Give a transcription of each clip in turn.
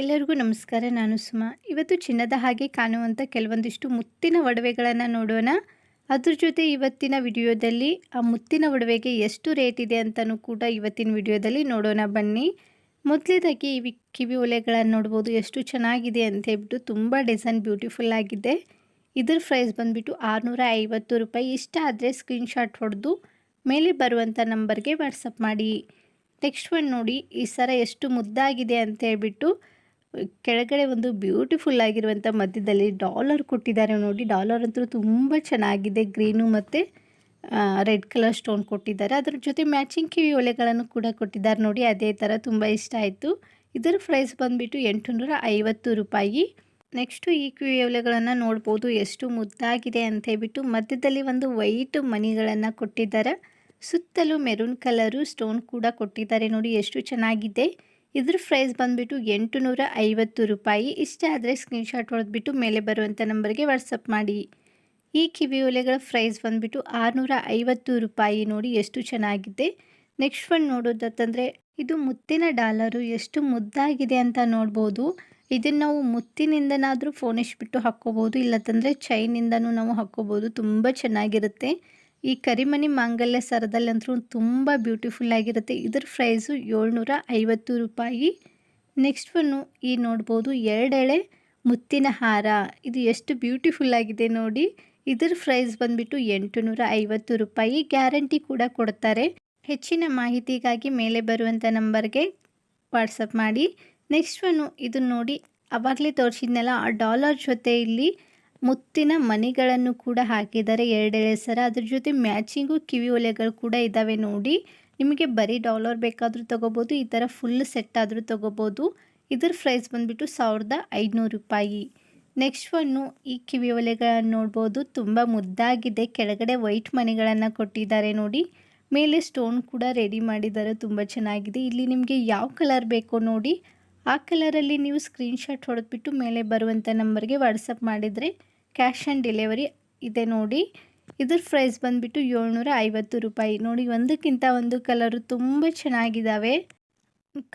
ಎಲ್ಲರಿಗೂ ನಮಸ್ಕಾರ. ನಾನು ಸುಮಾ. ಇವತ್ತು ಚಿನ್ನದ ಹಾಗೆ ಕಾಣುವಂಥ ಕೆಲವೊಂದಿಷ್ಟು ಮುತ್ತಿನ ಒಡವೆಗಳನ್ನು ನೋಡೋಣ. ಅದ್ರ ಜೊತೆ ಇವತ್ತಿನ ವಿಡಿಯೋದಲ್ಲಿ ಆ ಮುತ್ತಿನ ಒಡವೆಗೆ ಎಷ್ಟು ರೇಟ್ ಇದೆ ಅಂತಲೂ ಕೂಡ ಇವತ್ತಿನ ವಿಡಿಯೋದಲ್ಲಿ ನೋಡೋಣ ಬನ್ನಿ. ಮೊದಲೇದಾಗಿ ಈ ಕಿವಿ ಒಲೆಗಳನ್ನು ನೋಡ್ಬೋದು ಎಷ್ಟು ಚೆನ್ನಾಗಿದೆ ಅಂತ ಹೇಳ್ಬಿಟ್ಟು ತುಂಬ ಡಿಸೈನ್ ಬ್ಯೂಟಿಫುಲ್ ಆಗಿದೆ. ಇದ್ರ ಪ್ರೈಸ್ ಬಂದುಬಿಟ್ಟು ಆರುನೂರ ಐವತ್ತು ರೂಪಾಯಿ. ಇಷ್ಟ ಆದರೆ ಸ್ಕ್ರೀನ್ಶಾಟ್ ಹೊಡೆದು ಮೇಲೆ ಬರುವಂಥ ನಂಬರ್ಗೆ ವಾಟ್ಸಪ್ ಮಾಡಿ. ನೆಕ್ಸ್ಟ್ ಒನ್ ನೋಡಿ, ಈ ಸರ ಎಷ್ಟು ಮುದ್ದಾಗಿದೆ ಅಂತ ಹೇಳ್ಬಿಟ್ಟು ಕೆಳಗಡೆ ಒಂದು ಬ್ಯೂಟಿಫುಲ್ ಆಗಿರುವಂಥ ಮಧ್ಯದಲ್ಲಿ ಡಾಲರ್ ಕೊಟ್ಟಿದ್ದಾರೆ ನೋಡಿ. ಡಾಲರ್ ಅಂತೂ ತುಂಬ ಚೆನ್ನಾಗಿದೆ. ಗ್ರೀನು ಮತ್ತು ರೆಡ್ ಕಲರ್ ಸ್ಟೋನ್ ಕೊಟ್ಟಿದ್ದಾರೆ. ಅದರ ಜೊತೆ ಮ್ಯಾಚಿಂಗ್ ಕಿವಿ ಒಲೆಗಳನ್ನು ಕೂಡ ಕೊಟ್ಟಿದ್ದಾರೆ ನೋಡಿ. ಅದೇ ಥರ ತುಂಬ ಇಷ್ಟ ಆಯಿತು. ಇದರ ಪ್ರೈಸ್ ಬಂದುಬಿಟ್ಟು ಎಂಟುನೂರ ಐವತ್ತು ರೂಪಾಯಿ. ನೆಕ್ಸ್ಟು ಈ ಕಿವಿ ಒಲೆಗಳನ್ನು ನೋಡ್ಬೋದು. ಎಷ್ಟು ಮುದ್ದಾಗಿದೆ ಅಂತ ಹೇಳ್ಬಿಟ್ಟು ಮಧ್ಯದಲ್ಲಿ ಒಂದು ವೈಟ್ ಮನಿಗಳನ್ನು ಕೊಟ್ಟಿದ್ದಾರೆ. ಸುತ್ತಲೂ ಮೆರೂನ್ ಕಲರು ಸ್ಟೋನ್ ಕೂಡ ಕೊಟ್ಟಿದ್ದಾರೆ ನೋಡಿ. ಎಷ್ಟು ಚೆನ್ನಾಗಿದೆ. ಇದ್ರ ಪ್ರೈಸ್ ಬಂದುಬಿಟ್ಟು ಎಂಟು ನೂರ ಐವತ್ತು ರೂಪಾಯಿ. ಇಷ್ಟ ಆದರೆ ಸ್ಕ್ರೀನ್ಶಾಟ್ ಹೊಡೆದ್ಬಿಟ್ಟು ಮೇಲೆ ಬರುವಂಥ ನಂಬರ್ಗೆ ವಾಟ್ಸಪ್ ಮಾಡಿ. ಈ ಕಿವಿ ಒಲೆಗಳ ಪ್ರೈಸ್ ಬಂದುಬಿಟ್ಟು ಆರುನೂರ ಐವತ್ತು ರೂಪಾಯಿ ನೋಡಿ ಎಷ್ಟು ಚೆನ್ನಾಗಿದೆ. ನೆಕ್ಸ್ಟ್ ಒಂದು ನೋಡೋದಂತಂದರೆ ಇದು ಮುತ್ತಿನ ಡಾಲರು ಎಷ್ಟು ಮುದ್ದಾಗಿದೆ ಅಂತ ನೋಡ್ಬೋದು. ಇದನ್ನು ನಾವು ಮುತ್ತಿನಿಂದನಾದರೂ ಫೋನಿಶ್ಬಿಟ್ಟು ಹಾಕ್ಕೋಬೋದು, ಇಲ್ಲತ್ತಂದರೆ ಚೈನಿಂದನೂ ನಾವು ಹಾಕ್ಕೋಬೋದು, ತುಂಬ ಚೆನ್ನಾಗಿರುತ್ತೆ. ಈ ಕರಿಮನಿ ಮಾಂಗಲ್ಯ ಸರದಲ್ಲಂತೂ ತುಂಬ ಬ್ಯೂಟಿಫುಲ್ ಆಗಿರುತ್ತೆ. ಇದರ ಪ್ರೈಸು ಏಳ್ನೂರ ಐವತ್ತು ರೂಪಾಯಿ. ನೆಕ್ಸ್ಟ್ ಒನ್ನು ಈ ನೋಡ್ಬೋದು, ಎರಡೆಳೆ ಮುತ್ತಿನ ಹಾರ. ಇದು ಎಷ್ಟು ಬ್ಯೂಟಿಫುಲ್ ಆಗಿದೆ ನೋಡಿ. ಇದರ ಪ್ರೈಸ್ ಬಂದುಬಿಟ್ಟು ಎಂಟು ನೂರ ಐವತ್ತು ರೂಪಾಯಿ. ಗ್ಯಾರಂಟಿ ಕೂಡ ಕೊಡ್ತಾರೆ. ಹೆಚ್ಚಿನ ಮಾಹಿತಿಗಾಗಿ ಮೇಲೆ ಬರುವಂಥ ನಂಬರ್ಗೆ ವಾಟ್ಸಪ್ ಮಾಡಿ. ನೆಕ್ಸ್ಟ್ ಒನ್ನು ಇದನ್ನು ನೋಡಿ, ಅವಾಗಲೇ ತೋರಿಸಿದ್ನಲ್ಲ, ಆ ಡಾಲರ್ ಜೊತೆ ಇಲ್ಲಿ ಮುತ್ತಿನ ಮಣಿಗಳನ್ನು ಕೂಡ ಹಾಕಿದ್ದಾರೆ. ಎರಡೆಳೆ ಸರ. ಅದ್ರ ಜೊತೆ ಮ್ಯಾಚಿಂಗು ಕಿವಿ ಒಲೆಗಳು ಕೂಡ ಇದ್ದಾವೆ ನೋಡಿ. ನಿಮಗೆ ಬರೀ ಡಾಲರ್ ಬೇಕಾದರೂ ತೊಗೋಬೋದು, ಈ ಥರ ಫುಲ್ ಸೆಟ್ ಆದರೂ ತೊಗೋಬೋದು. ಇದರ ಪ್ರೈಸ್ ಬಂದುಬಿಟ್ಟು ಸಾವಿರದ ಐದುನೂರು ರೂಪಾಯಿ. ನೆಕ್ಸ್ಟ್ ಒನ್ನು ಈ ಕಿವಿ ಒಲೆಗಳನ್ನು ನೋಡ್ಬೋದು. ತುಂಬ ಮುದ್ದಾಗಿದೆ. ಕೆಳಗಡೆ ವೈಟ್ ಮನೆಗಳನ್ನು ಕೊಟ್ಟಿದ್ದಾರೆ ನೋಡಿ. ಮೇಲೆ ಸ್ಟೋನ್ ಕೂಡ ರೆಡಿ ಮಾಡಿದ್ದಾರೆ. ತುಂಬ ಚೆನ್ನಾಗಿದೆ. ಇಲ್ಲಿ ನಿಮಗೆ ಯಾವ ಕಲರ್ ಬೇಕೋ ನೋಡಿ. ಆ ಕಲರಲ್ಲಿ ನೀವು ಸ್ಕ್ರೀನ್ಶಾಟ್ ಹೊಡೆದ್ಬಿಟ್ಟು ಮೇಲೆ ಬರುವಂಥ ನಂಬರ್ಗೆ ವಾಟ್ಸಪ್ ಮಾಡಿದರೆ ಕ್ಯಾಶ್ ಆನ್ ಡೆಲಿವರಿ ಇದೆ ನೋಡಿ. ಇದ್ರ ಪ್ರೈಸ್ ಬಂದುಬಿಟ್ಟು ಏಳ್ನೂರ ಐವತ್ತು ರೂಪಾಯಿ. ನೋಡಿ, ಒಂದಕ್ಕಿಂತ ಒಂದು ಕಲರು ತುಂಬ ಚೆನ್ನಾಗಿದ್ದಾವೆ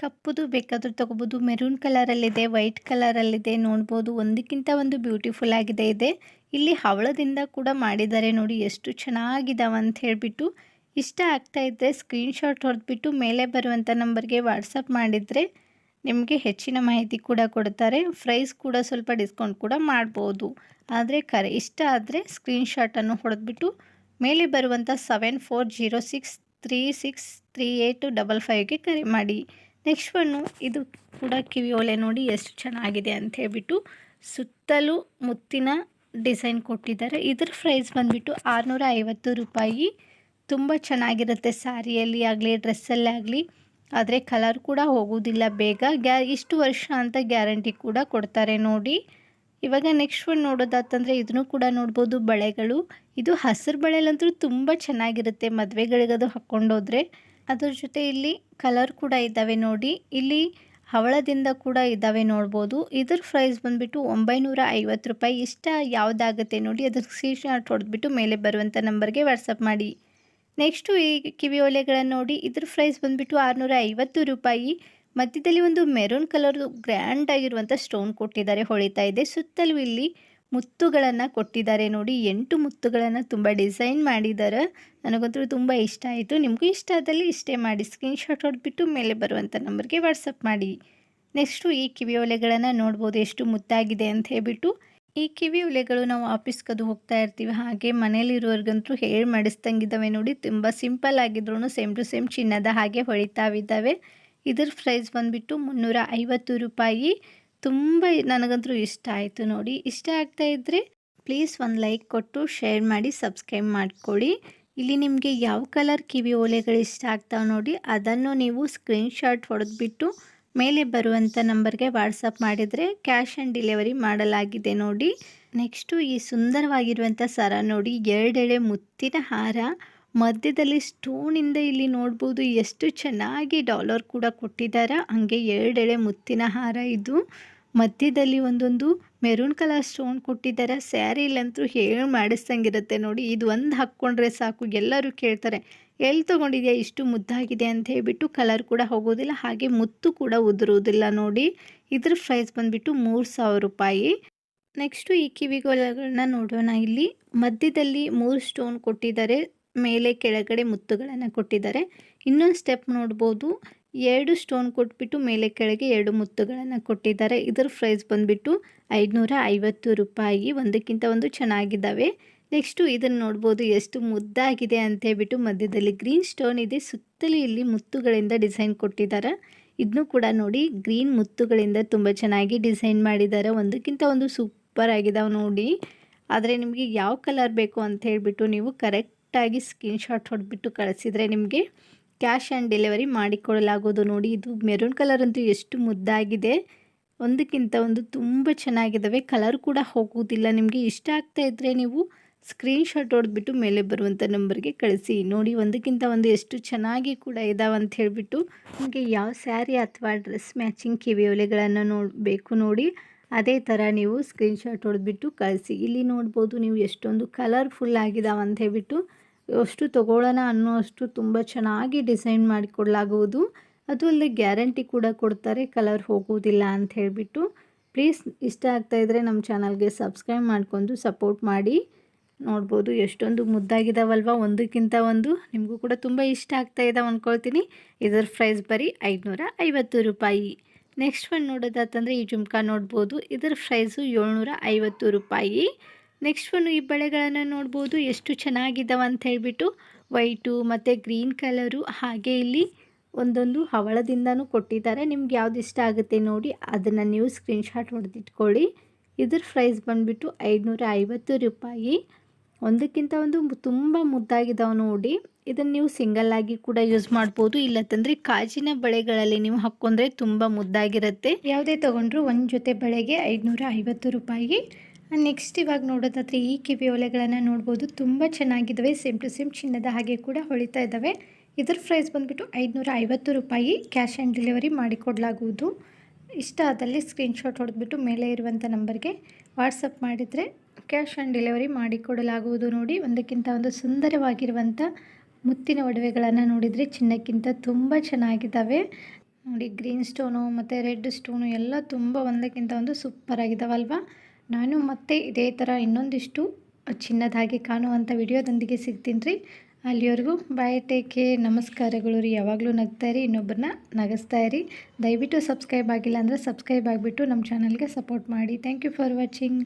ಕಪ್ಪುದು ಬೇಕಾದರೂ ತೊಗೋಬೋದು. ಮೆರೂನ್ ಕಲರಲ್ಲಿದೆ ವೈಟ್ ಕಲರಲ್ಲಿದೆ ನೋಡ್ಬೋದು, ಒಂದಕ್ಕಿಂತ ಒಂದು ಬ್ಯೂಟಿಫುಲ್ ಆಗಿದೆ ಇದೆ. ಇಲ್ಲಿ ಹವಳದಿಂದ ಕೂಡ ಮಾಡಿದ್ದಾರೆ ನೋಡಿ, ಎಷ್ಟು ಚೆನ್ನಾಗಿದ್ದಾವೆ ಅಂತ ಹೇಳಿಬಿಟ್ಟು. ಇಷ್ಟ ಆಗ್ತಾ ಇದ್ದರೆ ಸ್ಕ್ರೀನ್ಶಾಟ್ ಹೊಡೆದ್ಬಿಟ್ಟು ಮೇಲೆ ಬರುವಂಥ ನಂಬರ್ಗೆ ವಾಟ್ಸಪ್ ಮಾಡಿದರೆ ನಿಮಗೆ ಹೆಚ್ಚಿನ ಮಾಹಿತಿ ಕೂಡ ಕೊಡ್ತಾರೆ. ಪ್ರೈಸ್ ಕೂಡ ಸ್ವಲ್ಪ ಡಿಸ್ಕೌಂಟ್ ಕೂಡ ಮಾಡ್ಬೋದು. ಆದರೆ ಕರೆ, ಇಷ್ಟ ಆದರೆ ಸ್ಕ್ರೀನ್ಶಾಟನ್ನು ಹೊಡೆದ್ಬಿಟ್ಟು ಮೇಲೆ ಬರುವಂಥ seven four zero six three six three eight double ಫೈವ್ಗೆ ಕರೆ ಮಾಡಿ. ನೆಕ್ಸ್ಟ್ ಒನ್ನು ಇದು ಕೂಡ ಕಿವಿ ಓಲೆ ನೋಡಿ ಎಷ್ಟು ಚೆನ್ನಾಗಿದೆ ಅಂತ ಹೇಳ್ಬಿಟ್ಟು ಸುತ್ತಲೂ ಮುತ್ತಿನ ಡಿಸೈನ್ ಕೊಟ್ಟಿದ್ದಾರೆ. ಇದರ ಪ್ರೈಸ್ ಬಂದುಬಿಟ್ಟು ಆರುನೂರ ಐವತ್ತು ರೂಪಾಯಿ. ತುಂಬ ಚೆನ್ನಾಗಿರುತ್ತೆ ಸ್ಯಾರಿಯಲ್ಲಿ ಆಗಲಿ ಡ್ರೆಸ್ಸಲ್ಲೇ ಆಗಲಿ. ಆದರೆ ಕಲರ್ ಕೂಡ ಹೋಗೋದಿಲ್ಲ ಬೇಗ. ಗ್ಯಾ, ಇಷ್ಟು ವರ್ಷ ಅಂತ ಗ್ಯಾರಂಟಿ ಕೂಡ ಕೊಡ್ತಾರೆ ನೋಡಿ. ಇವಾಗ ನೆಕ್ಸ್ಟ್ ಒಂದು ನೋಡೋದಾತಂದರೆ ಇದನ್ನು ಕೂಡ ನೋಡ್ಬೋದು, ಬಳೆಗಳು. ಇದು ಹಸಿರು ಬಳೆಲಂತೂ ತುಂಬ ಚೆನ್ನಾಗಿರುತ್ತೆ. ಮದುವೆಗಳಿಗದು ಹಾಕ್ಕೊಂಡೋದ್ರೆ. ಅದ್ರ ಜೊತೆ ಇಲ್ಲಿ ಕಲರ್ ಕೂಡ ಇದ್ದಾವೆ ನೋಡಿ. ಇಲ್ಲಿ ಹವಳದಿಂದ ಕೂಡ ಇದ್ದಾವೆ ನೋಡ್ಬೋದು. ಇದ್ರ ಪ್ರೈಸ್ ಬಂದುಬಿಟ್ಟು ಒಂಬೈನೂರ ಐವತ್ತು ರೂಪಾಯಿ. ಇಷ್ಟ ಯಾವುದಾಗುತ್ತೆ ನೋಡಿ ಅದ್ರ ಸ್ಕ್ರೀನ್ ಹೊಡೆದ್ಬಿಟ್ಟು ಮೇಲೆ ಬರುವಂಥ ನಂಬರ್ಗೆ ವಾಟ್ಸಪ್ ಮಾಡಿ. ನೆಕ್ಸ್ಟು ಈ ಕಿವಿ ಒಲೆಗಳನ್ನು ನೋಡಿ. ಇದ್ರ ಪ್ರೈಸ್ ಬಂದುಬಿಟ್ಟು ಆರುನೂರ ರೂಪಾಯಿ. ಮಧ್ಯದಲ್ಲಿ ಒಂದು ಮೆರೂನ್ ಕಲರ್ ಗ್ರ್ಯಾಂಡ್ ಆಗಿರುವಂಥ ಸ್ಟೋನ್ ಕೊಟ್ಟಿದ್ದಾರೆ, ಹೊಳಿತಾ ಇದೆ. ಸುತ್ತಲೂ ಇಲ್ಲಿ ಮುತ್ತುಗಳನ್ನು ಕೊಟ್ಟಿದ್ದಾರೆ ನೋಡಿ. ಎಂಟು ಮುತ್ತುಗಳನ್ನು ತುಂಬ ಡಿಸೈನ್ ಮಾಡಿದ್ದಾರೆ. ನನಗಂತೂ ತುಂಬ ಇಷ್ಟ ಆಯಿತು. ನಿಮಗೂ ಇಷ್ಟ ಆದಲ್ಲಿ ಇಷ್ಟೇ ಮಾಡಿ. ಸ್ಕ್ರೀನ್ಶಾಟ್ ಹೊಡೆದ್ಬಿಟ್ಟು ಮೇಲೆ ಬರುವಂಥ ನಂಬರ್ಗೆ ವಾಟ್ಸಪ್ ಮಾಡಿ. ನೆಕ್ಸ್ಟು ಈ ಕಿವಿ ಒಲೆಗಳನ್ನು ನೋಡ್ಬೋದು ಎಷ್ಟು ಮುತ್ತಾಗಿದೆ ಅಂತ ಹೇಳ್ಬಿಟ್ಟು. ಈ ಕಿವಿ ಒಲೆಗಳು ನಾವು ಆಫೀಸ್ಗದು ಹೋಗ್ತಾ ಇರ್ತೀವಿ. ಹಾಗೆ ಮನೇಲಿರೋರ್ಗಂತೂ ಹೇಳಿ ಮಾಡಿಸ್ದಂಗಿದ್ದಾವೆ ನೋಡಿ. ತುಂಬ ಸಿಂಪಲ್ ಆಗಿದ್ರು ಸೇಮ್ ಟು ಸೇಮ್ ಚಿನ್ನದ ಹಾಗೆ ಹೊಳಿತಾವಿದ್ದಾವೆ. ಇದ್ರ ಪ್ರೈಸ್ ಬಂದುಬಿಟ್ಟು ಮುನ್ನೂರ ಐವತ್ತು ರೂಪಾಯಿ. ತುಂಬ ನನಗಂತೂ ಇಷ್ಟ ಆಯಿತು ನೋಡಿ. ಇಷ್ಟ ಆಗ್ತಾ ಇದ್ದರೆ ಪ್ಲೀಸ್ ಒಂದು ಲೈಕ್ ಕೊಟ್ಟು ಶೇರ್ ಮಾಡಿ ಸಬ್ಸ್ಕ್ರೈಬ್ ಮಾಡ್ಕೊಳ್ಳಿ. ಇಲ್ಲಿ ನಿಮಗೆ ಯಾವ ಕಲರ್ ಕಿವಿ ಓಲೆಗಳು ಇಷ್ಟ ಆಗ್ತಾವೆ ನೋಡಿ, ಅದನ್ನು ನೀವು ಸ್ಕ್ರೀನ್ಶಾಟ್ ಹೊಡೆದ್ಬಿಟ್ಟು ಮೇಲೆ ಬರುವಂಥ ನಂಬರ್ಗೆ ವಾಟ್ಸಪ್ ಮಾಡಿದರೆ ಕ್ಯಾಶ್ ಆನ್ ಡೆಲಿವರಿ ಮಾಡಲಾಗಿದೆ ನೋಡಿ. ನೆಕ್ಸ್ಟು ಈ ಸುಂದರವಾಗಿರುವಂಥ ಸರ ನೋಡಿ, ಎರಡೆಳೆ ಮುತ್ತಿನ ಹಾರ. ಮಧ್ಯದಲ್ಲಿ ಸ್ಟೋನಿಂದ ಇಲ್ಲಿ ನೋಡ್ಬೋದು ಎಷ್ಟು ಚೆನ್ನಾಗಿ ಡಾಲರ್ ಕೂಡ ಕೊಟ್ಟಿದ್ದಾರೆ ಹಂಗೆ ಎರಡೆಳೆ ಮುತ್ತಿನ ಹಾರ ಇದು. ಮಧ್ಯದಲ್ಲಿ ಒಂದೊಂದು ಮೆರೂನ್ ಕಲರ್ ಸ್ಟೋನ್ ಕೊಟ್ಟಿದ್ದಾರೆ ಸ್ಯಾರಿಲಂತೂ ಹೇಳಿ ಮಾಡಿಸ್ದಂಗಿರುತ್ತೆ ನೋಡಿ. ಇದು ಒಂದು ಹಾಕ್ಕೊಂಡ್ರೆ ಸಾಕು. ಎಲ್ಲರೂ ಕೇಳ್ತಾರೆ ಎಲ್ಲಿ ತೊಗೊಂಡಿದೆಯಾ? ಇಷ್ಟು ಮುದ್ದಾಗಿದೆ ಅಂತ ಹೇಳ್ಬಿಟ್ಟು ಕಲರ್ ಕೂಡ ಹೋಗೋದಿಲ್ಲ. ಹಾಗೆ ಮುತ್ತು ಕೂಡ ಉದುರುವುದಿಲ್ಲ ನೋಡಿ. ಇದ್ರ ಪ್ರೈಸ್ ಬಂದುಬಿಟ್ಟು ಮೂರು ಸಾವಿರ ರೂಪಾಯಿ. ನೆಕ್ಸ್ಟು ಈ ಕಿವಿಗಳನ್ನ ನೋಡೋಣ ಇಲ್ಲಿ. ಮಧ್ಯದಲ್ಲಿ ಮೂರು ಸ್ಟೋನ್ ಕೊಟ್ಟಿದ್ದಾರೆ. ಮೇಲೆ ಕೆಳಗಡೆ ಮುತ್ತುಗಳನ್ನು ಕೊಟ್ಟಿದ್ದಾರೆ. ಇನ್ನೊಂದು ಸ್ಟೆಪ್ ನೋಡ್ಬೋದು. ಎರಡು ಸ್ಟೋನ್ ಕೊಟ್ಬಿಟ್ಟು ಮೇಲೆ ಕೆಳಗೆ ಎರಡು ಮುತ್ತುಗಳನ್ನು ಕೊಟ್ಟಿದ್ದಾರೆ. ಇದರ ಪ್ರೈಸ್ ಬಂದುಬಿಟ್ಟು ಐದುನೂರ ಐವತ್ತು ರೂಪಾಯಿ. ಒಂದಕ್ಕಿಂತ ಒಂದು ಚೆನ್ನಾಗಿದ್ದಾವೆ. ನೆಕ್ಸ್ಟು ಇದನ್ನು ನೋಡ್ಬೋದು. ಎಷ್ಟು ಮುದ್ದಾಗಿದೆ ಅಂತ ಹೇಳ್ಬಿಟ್ಟು ಮಧ್ಯದಲ್ಲಿ ಗ್ರೀನ್ ಸ್ಟೋನ್ ಇದೆ. ಸುತ್ತಲೂ ಇಲ್ಲಿ ಮುತ್ತುಗಳಿಂದ ಡಿಸೈನ್ ಕೊಟ್ಟಿದ್ದಾರೆ. ಇದನ್ನು ಕೂಡ ನೋಡಿ ಗ್ರೀನ್ ಮುತ್ತುಗಳಿಂದ ತುಂಬ ಚೆನ್ನಾಗಿ ಡಿಸೈನ್ ಮಾಡಿದ್ದಾರೆ. ಒಂದಕ್ಕಿಂತ ಒಂದು ಸೂಪರ್ ಆಗಿದಾವೆ ನೋಡಿ. ಆದರೆ ನಿಮಗೆ ಯಾವ ಕಲರ್ ಬೇಕು ಅಂತ ಹೇಳಿಬಿಟ್ಟು ನೀವು ಕರೆಕ್ಟಾಗಿ ಸ್ಕ್ರೀನ್ಶಾಟ್ ಹೊಡೆದ್ಬಿಟ್ಟು ಕಳಿಸಿದರೆ ನಿಮಗೆ ಕ್ಯಾಶ್ ಆ್ಯಂಡ್ ಡೆಲಿವರಿ ಮಾಡಿಕೊಡಲಾಗೋದು ನೋಡಿ. ಇದು ಮೆರೂನ್ ಕಲರ್ ಅಂತೂ ಎಷ್ಟು ಮುದ್ದಾಗಿದೆ. ಒಂದಕ್ಕಿಂತ ಒಂದು ತುಂಬ ಚೆನ್ನಾಗಿದ್ದಾವೆ ಕಲರ್ ಕೂಡ ಹೋಗುವುದಿಲ್ಲ. ನಿಮಗೆ ಇಷ್ಟ ಆಗ್ತಾ ಇದ್ದರೆ ನೀವು ಸ್ಕ್ರೀನ್ಶಾಟ್ ಹೊಡೆದ್ಬಿಟ್ಟು ಮೇಲೆ ಬರುವಂಥ ನಂಬರ್ಗೆ ಕಳಿಸಿ. ನೋಡಿ, ಒಂದಕ್ಕಿಂತ ಒಂದು ಎಷ್ಟು ಚೆನ್ನಾಗಿ ಕೂಡ ಇದ್ದಾವೆ ಅಂತ ಹೇಳಿಬಿಟ್ಟು ನಿಮಗೆ ಯಾವ ಸ್ಯಾರಿ ಅಥವಾ ಡ್ರೆಸ್ ಮ್ಯಾಚಿಂಗ್ ಕಿವಿಯೋಲೆಗಳನ್ನು ನೋಡಬೇಕು ನೋಡಿ. ಅದೇ ಥರ ನೀವು ಸ್ಕ್ರೀನ್ಶಾಟ್ ಹೊಡೆದ್ಬಿಟ್ಟು ಕಳಿಸಿ. ಇಲ್ಲಿ ನೋಡ್ಬೋದು ನೀವು ಎಷ್ಟೊಂದು ಕಲರ್ಫುಲ್ ಆಗಿದಾವೆ ಅಂತ ಹೇಳ್ಬಿಟ್ಟು ಅಷ್ಟು ತೊಗೊಳ್ಳೋಣ ಅನ್ನೋ ಅಷ್ಟು ತುಂಬ ಚೆನ್ನಾಗಿ ಡಿಸೈನ್ ಮಾಡಿಕೊಡ್ಲಾಗುವುದು. ಅದು ಅಲ್ಲದೆ ಗ್ಯಾರಂಟಿ ಕೂಡ ಕೊಡ್ತಾರೆ, ಕಲರ್ ಹೋಗುವುದಿಲ್ಲ ಅಂತ ಹೇಳಿಬಿಟ್ಟು. ಪ್ಲೀಸ್ ಇಷ್ಟ ಆಗ್ತಾಯಿದ್ರೆ ನಮ್ಮ ಚಾನಲ್ಗೆ ಸಬ್ಸ್ಕ್ರೈಬ್ ಮಾಡ್ಕೊಂಡು ಸಪೋರ್ಟ್ ಮಾಡಿ. ನೋಡ್ಬೋದು ಎಷ್ಟೊಂದು ಮುದ್ದಾಗಿದ್ದಾವಲ್ವ ಒಂದಕ್ಕಿಂತ ಒಂದು. ನಿಮಗೂ ಕೂಡ ತುಂಬ ಇಷ್ಟ ಆಗ್ತಾ ಇದ್ದಾವೆ ಅಂದ್ಕೊಳ್ತೀನಿ ಇದರ ಪ್ರೈಸ್ ಬರೀ ಐದುನೂರ ರೂಪಾಯಿ. ನೆಕ್ಸ್ಟ್ ಒನ್ ನೋಡೋದಾತಂದರೆ ಈ ಜುಮ್ಕಾ ನೋಡ್ಬೋದು. ಇದರ ಪ್ರೈಸು ಏಳ್ನೂರ ಐವತ್ತು ರೂಪಾಯಿ. ನೆಕ್ಸ್ಟ್ ಒನ್ ಈ ಬಳೆಗಳನ್ನು ನೋಡ್ಬೋದು. ಎಷ್ಟು ಚೆನ್ನಾಗಿದ್ದಾವೆ ಅಂತ ಹೇಳಿಬಿಟ್ಟು ವೈಟು ಮತ್ತು ಗ್ರೀನ್ ಕಲರು ಹಾಗೆ ಇಲ್ಲಿ ಒಂದೊಂದು ಹವಳದಿಂದನೂ ಕೊಟ್ಟಿದ್ದಾರೆ. ನಿಮ್ಗೆ ಯಾವ್ದು ಇಷ್ಟ ಆಗುತ್ತೆ ನೋಡಿ, ಅದನ್ನು ನೀವು ಸ್ಕ್ರೀನ್ಶಾಟ್ ಹೊಡೆದಿಟ್ಕೊಳ್ಳಿ. ಇದ್ರ ಪ್ರೈಸ್ ಬಂದುಬಿಟ್ಟು ಐದುನೂರ ರೂಪಾಯಿ. ಒಂದಕ್ಕಿಂತ ಒಂದು ತುಂಬ ಮುದ್ದಾಗಿದ್ದಾವೆ ನೋಡಿ ಇದನ್ನು ನೀವು ಸಿಂಗಲ್ ಆಗಿ ಕೂಡ ಯೂಸ್ ಮಾಡ್ಬೋದು. ಇಲ್ಲತ್ತಂದ್ರೆ ಕಾಜಿನ ಬಳೆಗಳಲ್ಲಿ ನೀವು ಹಾಕ್ಕೊಂಡ್ರೆ ತುಂಬ ಮುದ್ದಾಗಿರುತ್ತೆ. ಯಾವುದೇ ತೊಗೊಂಡ್ರು ಒಂದು ಜೊತೆ ಬಳೆಗೆ ಐದುನೂರ ಐವತ್ತು ರೂಪಾಯಿ ನೆಕ್ಸ್ಟ್ ಇವಾಗ ನೋಡೋದಾದ್ರೆ ಈ ಕಿವಿ ಒಲೆಗಳನ್ನು ನೋಡ್ಬೋದು. ತುಂಬ ಚೆನ್ನಾಗಿದ್ದಾವೆ ಸೇಮ್ ಟು ಸೇಮ್ ಚಿನ್ನದ ಹಾಗೆ ಕೂಡ ಹೊಳಿತಾ ಇದ್ದಾವೆ ಇದರ ಪ್ರೈಸ್ ಬಂದುಬಿಟ್ಟು ಐದುನೂರ ಐವತ್ತು ರೂಪಾಯಿ ಕ್ಯಾಶ್ ಆನ್ ಡೆಲಿವರಿ ಮಾಡಿಕೊಡಲಾಗುವುದು. ಇಷ್ಟ ಆದಲ್ಲಿ ಸ್ಕ್ರೀನ್ಶಾಟ್ ಹೊಡೆದ್ಬಿಟ್ಟು ಮೇಲೆ ಇರುವಂಥ ನಂಬರ್ಗೆ ವಾಟ್ಸಪ್ ಮಾಡಿದರೆ ಕ್ಯಾಶ್ ಆನ್ ಡೆಲಿವರಿ ಮಾಡಿಕೊಡಲಾಗುವುದು ನೋಡಿ. ಒಂದಕ್ಕಿಂತ ಒಂದು ಸುಂದರವಾಗಿರುವಂಥ ಮುತ್ತಿನ ಒಡವೆಗಳನ್ನು ನೋಡಿದರೆ ಚಿನ್ನಕ್ಕಿಂತ ತುಂಬ ಚೆನ್ನಾಗಿದ್ದಾವೆ. ನೋಡಿ, ಗ್ರೀನ್ ಸ್ಟೋನು ಮತ್ತು ರೆಡ್ ಸ್ಟೋನು ಎಲ್ಲ ತುಂಬ ಒಂದಕ್ಕಿಂತ ಒಂದು ಸೂಪರ್ ಆಗಿದ್ದಾವಲ್ವ ನಾನು ಮತ್ತೆ ಇದೇ ಥರ ಇನ್ನೊಂದಿಷ್ಟು ಚಿನ್ನದಾಗಿ ಕಾಣುವಂಥ ವಿಡಿಯೋದೊಂದಿಗೆ ಸಿಗ್ತೀನಿ. ರೀ ಅಲ್ಲಿವರೆಗೂ ಬಾಯ್ ಟೇಕೆ ನಮಸ್ಕಾರಗಳು ರೀ. ಯಾವಾಗಲೂ ನಗ್ತಾ ಇರಿ ಇನ್ನೊಬ್ಬರನ್ನ ನಗಿಸ್ತಾ ಇರಿ. ದಯವಿಟ್ಟು ಸಬ್ಸ್ಕ್ರೈಬ್ ಆಗಿಲ್ಲ ಅಂದರೆ ಸಬ್ಸ್ಕ್ರೈಬ್ ಆಗಿಬಿಟ್ಟು ನಮ್ಮ ಚಾನಲ್ಗೆ ಸಪೋರ್ಟ್ ಮಾಡಿ. Thank you for watching